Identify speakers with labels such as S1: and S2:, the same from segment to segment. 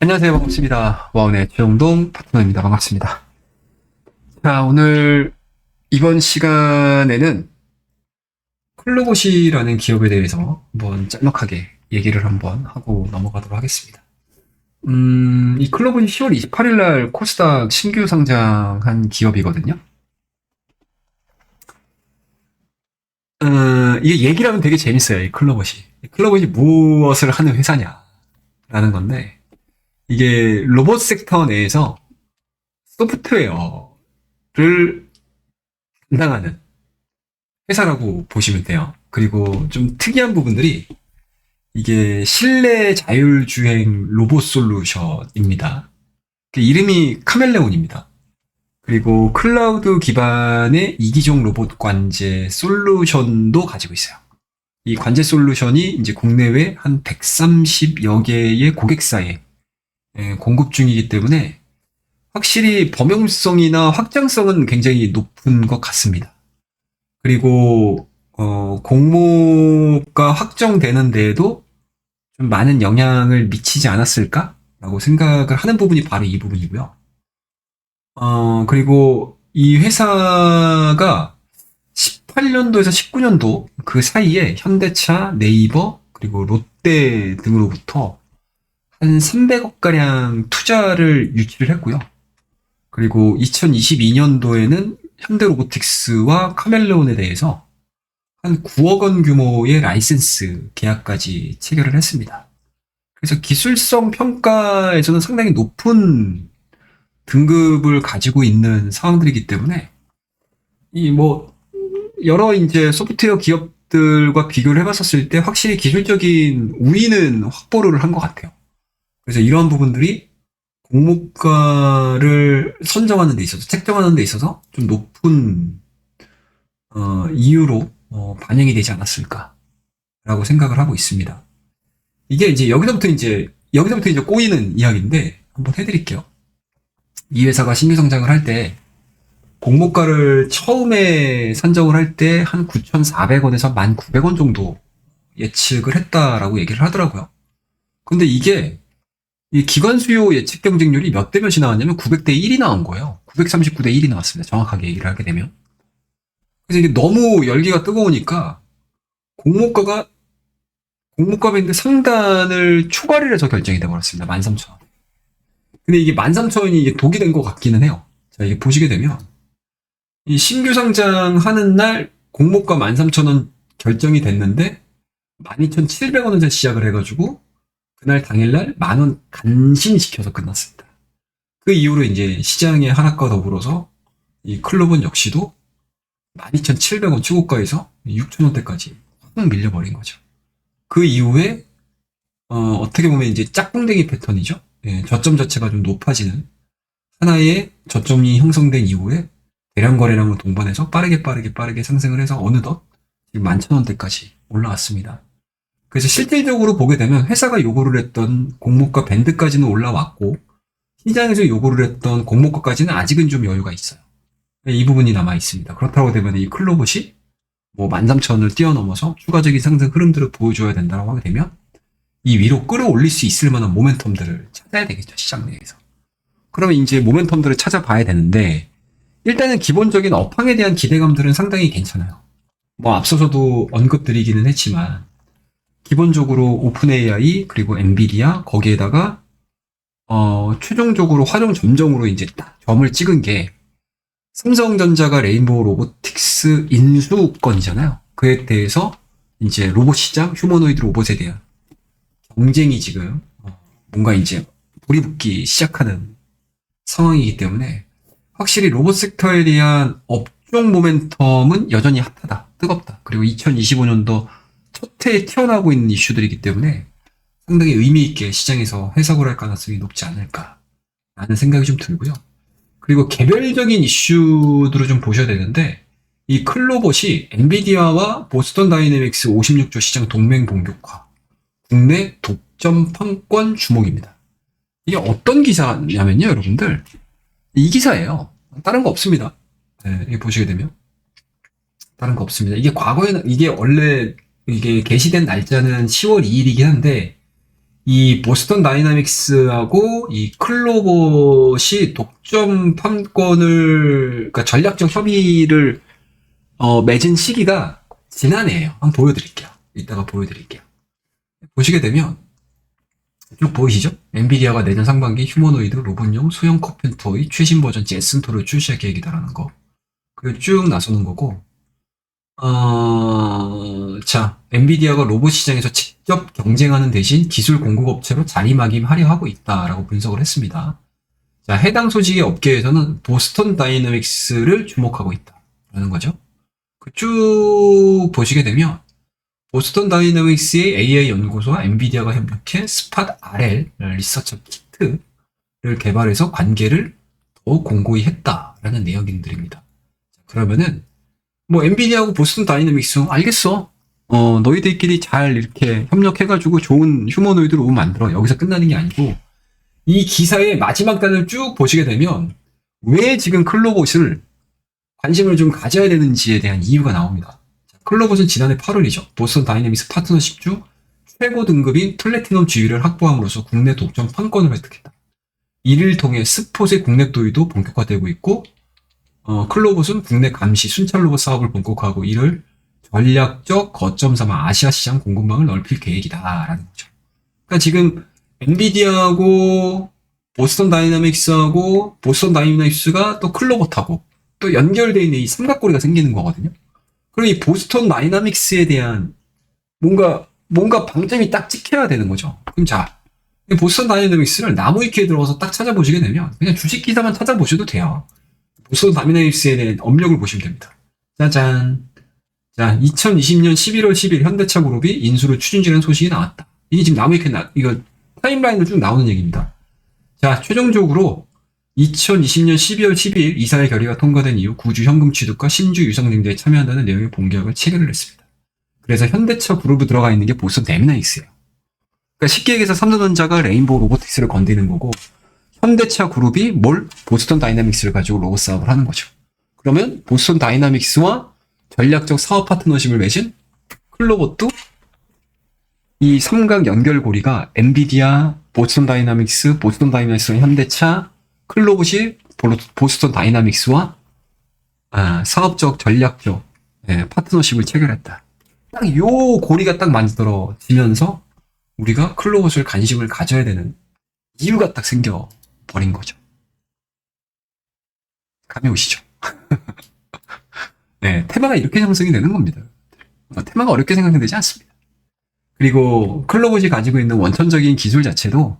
S1: 안녕하세요. 반갑습니다. 와운의 최영동 파트너입니다. 반갑습니다. 자, 오늘 이번 시간에는 클로봇이라는 기업에 대해서 한번 짤막하게 얘기를 한번 하고 넘어가도록 하겠습니다. 음, 이 클로봇이 10월 28일 날 코스닥 신규 상장한 기업이거든요. 어, 이게 얘기를 하면 되게 재밌어요. 이 클로봇이. 이 클로봇이 무엇을 하는 회사냐라는 건데, 이게 로봇 섹터 내에서 소프트웨어를 담당하는 회사라고 보시면 돼요. 그리고 좀 특이한 부분들이 이게 실내 자율주행 로봇 솔루션입니다. 그 이름이 카멜레온입니다. 그리고 클라우드 기반의 이기종 로봇 관제 솔루션도 가지고 있어요. 이 관제 솔루션이 이제 국내외 한 130여 개의 고객사에 예, 공급 중이기 때문에 확실히 범용성이나 확장성은 굉장히 높은 것 같습니다. 그리고 어, 공모가 확정되는 데에도 좀 많은 영향을 미치지 않았을까라고 생각을 하는 부분이 바로 이 부분이고요. 어, 그리고 이 회사가 18년도에서 19년도 그 사이에 현대차, 네이버, 그리고 롯데 등으로부터 한 300억 가량 투자를 유치를 했고요. 그리고 2022년도에는 현대로보틱스와 카멜레온에 대해서 한 9억 원 규모의 라이센스 계약까지 체결을 했습니다. 그래서 기술성 평가에서는 상당히 높은 등급을 가지고 있는 상황들이기 때문에 이 뭐 여러 이제 소프트웨어 기업들과 비교를 해봤었을 때 확실히 기술적인 우위는 확보를 한 것 같아요. 그래서 이러한 부분들이 공모가를 선정하는 데 있어서 책정하는 데 있어서 좀 높은 어, 이유로 어, 반영이 되지 않았을까라고 생각을 하고 있습니다. 이게 이제 여기서부터 이제 여기서부터 이제 꼬이는 이야기인데 한번 해드릴게요. 이 회사가 신규 성장을 할 때 공모가를 처음에 산정을 할 때 한 9,400원에서 1,900원 정도 예측을 했다라고 얘기를 하더라고요. 근데 이게 이 기관 수요 예측 경쟁률이 몇 대 몇이 나왔냐면 900대 1이 나온 거예요. 939대 1이 나왔습니다. 정확하게 얘기를 하게 되면. 그래서 이게 너무 열기가 뜨거우니까 공모가가 공모가인데 상단을 초과를 해서 결정이 돼버렸습니다. 13,000원. 근데 이게 13,000원이 이게 독이 된 것 같기는 해요. 자, 이게 보시게 되면 이 신규 상장하는 날 공모가 13,000원 결정이 됐는데 12,700원에서 시작을 해가지고 그날 당일날 만 원 간신히 지켜서 끝났습니다. 그 이후로 이제 시장의 하락과 더불어서 이 클럽은 역시도 12,700원 최고가에서 6,000원대까지 확 밀려버린 거죠. 그 이후에 어, 떻게 보면 이제 짝꿍댕이 패턴이죠. 예, 저점 자체가 좀 높아지는 하나의 저점이 형성된 이후에 대량 거래량을 동반해서 빠르게 빠르게 빠르게 상승을 해서 어느덧 지금 11,000원대까지 올라왔습니다. 그래서 실질적으로 보게 되면 회사가 요구를 했던 공모가 밴드까지는 올라왔고 시장에서 요구를 했던 공모가까지는 아직은 좀 여유가 있어요. 이 부분이 남아 있습니다. 그렇다고 되면 이 클로봇이 뭐 13,000원을 뛰어넘어서 추가적인 상승 흐름들을 보여줘야 된다고 하게 되면 이 위로 끌어올릴 수 있을 만한 모멘텀들을 찾아야 되겠죠. 시장 내에서. 그러면 이제 모멘텀들을 찾아봐야 되는데 일단은 기본적인 업황에 대한 기대감들은 상당히 괜찮아요. 뭐 앞서서도 언급드리기는 했지만 기본적으로 오픈 AI 그리고 엔비디아 거기에다가 어 최종적으로 화종 점정으로 이제 딱 점을 찍은 게 삼성전자가 레인보우 로보틱스 인수권이잖아요. 그에 대해서 이제 로봇 시장, 휴머노이드 로봇에 대한 경쟁이 지금 어, 뭔가 이제 불이 붙기 시작하는 상황이기 때문에 확실히 로봇 섹터에 대한 업종 모멘텀은 여전히 핫하다, 뜨겁다. 그리고 2025년도 첫 해에 튀어나오고 있는 이슈들이기 때문에 상당히 의미 있게 시장에서 해석을 할 가능성이 높지 않을까 라는 생각이 좀 들고요. 그리고 개별적인 이슈들을 좀 보셔야 되는데 이 클로봇이 엔비디아와 보스턴 다이내믹스 56조 시장 동맹 봉격화 국내 독점 판권 주목입니다. 이게 어떤 기사냐면요, 여러분들 이 기사예요. 다른 거 없습니다. 네, 보시게 되면 다른 거 없습니다. 이게 과거에는 이게 원래 이게 게시된 날짜는 10월 2일이긴 한데 이 보스턴 다이나믹스하고 이 클로봇이 독점 판권을 그러니까 전략적 협의를 어, 맺은 시기가 지난해예요. 한번 보여드릴게요. 이따가 보여드릴게요. 보시게 되면 쭉 보이시죠? 엔비디아가 내년 상반기 휴머노이드 로봇용 소형 컴퓨터의 최신 버전 제슨토를 출시할 계획이다라는 거. 그리고 쭉 나서는 거고, 어, 자, 엔비디아가 로봇 시장에서 직접 경쟁하는 대신 기술 공급 업체로 자리매김하려 하고 있다라고 분석을 했습니다. 자, 해당 소식의 업계에서는 보스턴 다이내믹스를 주목하고 있다라는 거죠. 그쭉 보시게 되면 보스턴 다이내믹스의 AI 연구소와 엔비디아가 협력해 스팟 RL 리서처 키트를 개발해서 관계를 더 공고히 했다라는 내용들입니다. 그러면은 뭐 엔비디아하고 보스턴 다이내믹스 알겠어. 어 너희들끼리 잘 이렇게 협력해가지고 좋은 휴머노이드 로봇 만들어 여기서 끝나는 게 아니고 이 기사의 마지막 단을 쭉 보시게 되면 왜 지금 클로봇을 관심을 좀 가져야 되는지에 대한 이유가 나옵니다. 자, 클로봇은 지난해 8월이죠. 보스턴 다이내믹스 파트너십 중 최고 등급인 플래티넘 지위를 확보함으로써 국내 독점 판권을 획득했다. 이를 통해 스폿의 국내 도입도 본격화되고 있고 어, 클로봇은 국내 감시 순찰 로봇 사업을 본격화하고 이를 전략적 거점 삼아 아시아 시장 공급망을 넓힐 계획이다라는 거죠. 그러니까 지금 엔비디아하고 보스턴 다이나믹스하고 보스턴 다이나믹스가 또 클로봇하고 또 연결되어 있는 이 삼각고리가 생기는 거거든요. 그리고 이 보스턴 다이나믹스에 대한 뭔가 뭔가 방점이 딱 찍혀야 되는 거죠. 그럼 자, 이 보스턴 다이나믹스를 나무위키에 들어가서 딱 찾아보시게 되면 그냥 주식 기사만 찾아보셔도 돼요. 보스턴 다이나믹스에 대한 업력을 보시면 됩니다. 짜잔. 자, 2020년 11월 10일 현대차 그룹이 인수를 추진 중이라는 소식이 나왔다. 이게 지금 나무위키에 나, 이거 타임라인으로 쭉 나오는 얘기입니다. 자, 최종적으로 2020년 12월 10일 이사의 결의가 통과된 이후 구주 현금 취득과 신주 유상 증자에 참여한다는 내용의 본계약을 체결을 했습니다. 그래서 현대차 그룹에 들어가 있는 게 보스턴 다이나믹스예요. 그러니까 쉽게 얘기해서 삼성전자가 레인보우 로보틱스를 건드리는 거고 현대차 그룹이 뭘 보스턴 다이나믹스를 가지고 로봇 사업을 하는 거죠. 그러면 보스턴 다이나믹스와 전략적 사업 파트너십을 맺은 클로봇도 이 삼각 연결고리가 엔비디아, 보스턴 다이나믹스, 보스턴 다이나믹스와 현대차, 클로봇이 보스턴 다이나믹스와 아, 사업적 전략적 예, 파트너십을 체결했다. 딱 요 고리가 딱 만들어지면서 우리가 클로봇을 관심을 가져야 되는 이유가 딱 생겨 버린 거죠. 감이 오시죠? 네, 테마가 이렇게 형성이 되는 겁니다. 어, 테마가 어렵게 생각되지 않습니다. 그리고 클로봇이 가지고 있는 원천적인 기술 자체도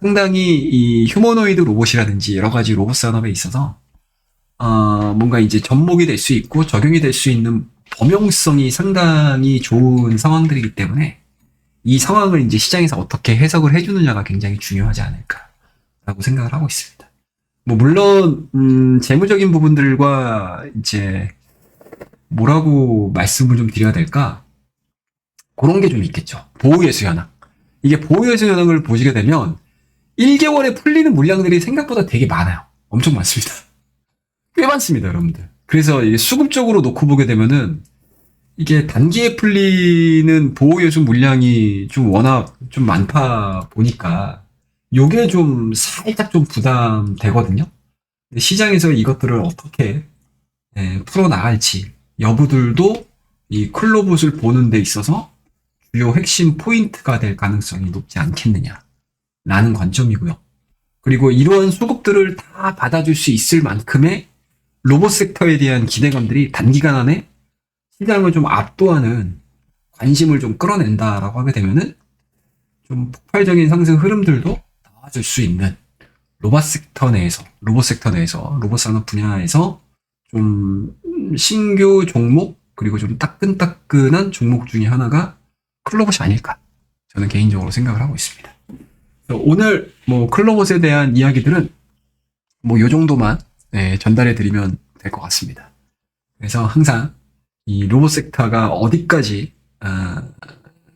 S1: 상당히 이 휴머노이드 로봇이라든지 여러 가지 로봇 산업에 있어서 어, 뭔가 이제 접목이 될 수 있고 적용이 될 수 있는 범용성이 상당히 좋은 상황들이기 때문에 이 상황을 이제 시장에서 어떻게 해석을 해주느냐가 굉장히 중요하지 않을까 라고 생각을 하고 있습니다. 뭐 물론 음, 재무적인 부분들과 이제 뭐라고 말씀을 좀 드려야 될까 그런 게 좀 있겠죠. 보호예수 현황. 이게 보호예수 현황을 보시게 되면 1개월에 풀리는 물량들이 생각보다 되게 많아요. 엄청 많습니다. 꽤 많습니다, 여러분들. 그래서 이게 수급적으로 놓고 보게 되면은 이게 단기에 풀리는 보호예수 물량이 좀 워낙 좀 많다 보니까 요게 좀 살짝 좀 부담되거든요. 시장에서 이것들을 어떻게 예, 풀어나갈지 여부들도 이 클로봇을 보는 데 있어서 주요 핵심 포인트가 될 가능성이 높지 않겠느냐 라는 관점이고요. 그리고 이러한 수급들을 다 받아줄 수 있을 만큼의 로봇 섹터에 대한 기대감들이 단기간 안에 시장을 좀 압도하는 관심을 좀 끌어낸다라고 하게 되면은 좀 폭발적인 상승 흐름들도 나와줄 수 있는 로봇 섹터 내에서 로봇 섹터 내에서 로봇 산업 분야에서 좀 신규 종목 그리고 좀 따끈따끈한 종목 중에 하나가 클로봇이 아닐까 저는 개인적으로 생각을 하고 있습니다. 오늘 뭐 클로봇에 대한 이야기들은 뭐 요 정도만 네, 전달해 드리면 될 것 같습니다. 그래서 항상 이 로봇 섹터가 어디까지 어,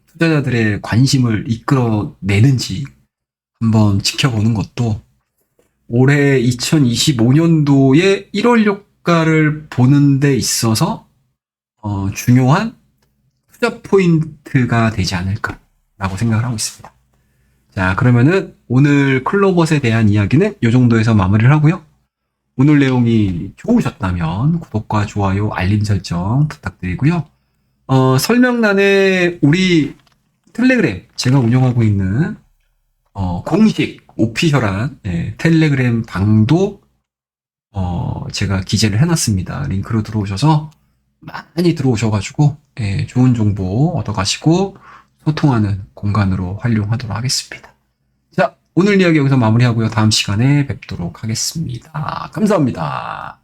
S1: 투자자들의 관심을 이끌어내는지 한번 지켜보는 것도 올해 2025년도에 1월 효과를 보는 데 있어서 어, 중요한 투자 포인트가 되지 않을까라고 생각을 하고 있습니다. 자, 그러면은 오늘 클로버스에 대한 이야기는 이 정도에서 마무리를 하고요. 오늘 내용이 좋으셨다면 구독과 좋아요, 알림 설정 부탁드리고요. 어, 설명란에 우리 텔레그램 제가 운영하고 있는 어, 공식 오피셜한 예, 텔레그램 방도 어, 제가 기재를 해놨습니다. 링크로 들어오셔서 많이 들어오셔가지고 예, 좋은 정보 얻어가시고 소통하는 공간으로 활용하도록 하겠습니다. 자, 오늘 이야기 여기서 마무리하고요. 다음 시간에 뵙도록 하겠습니다. 감사합니다.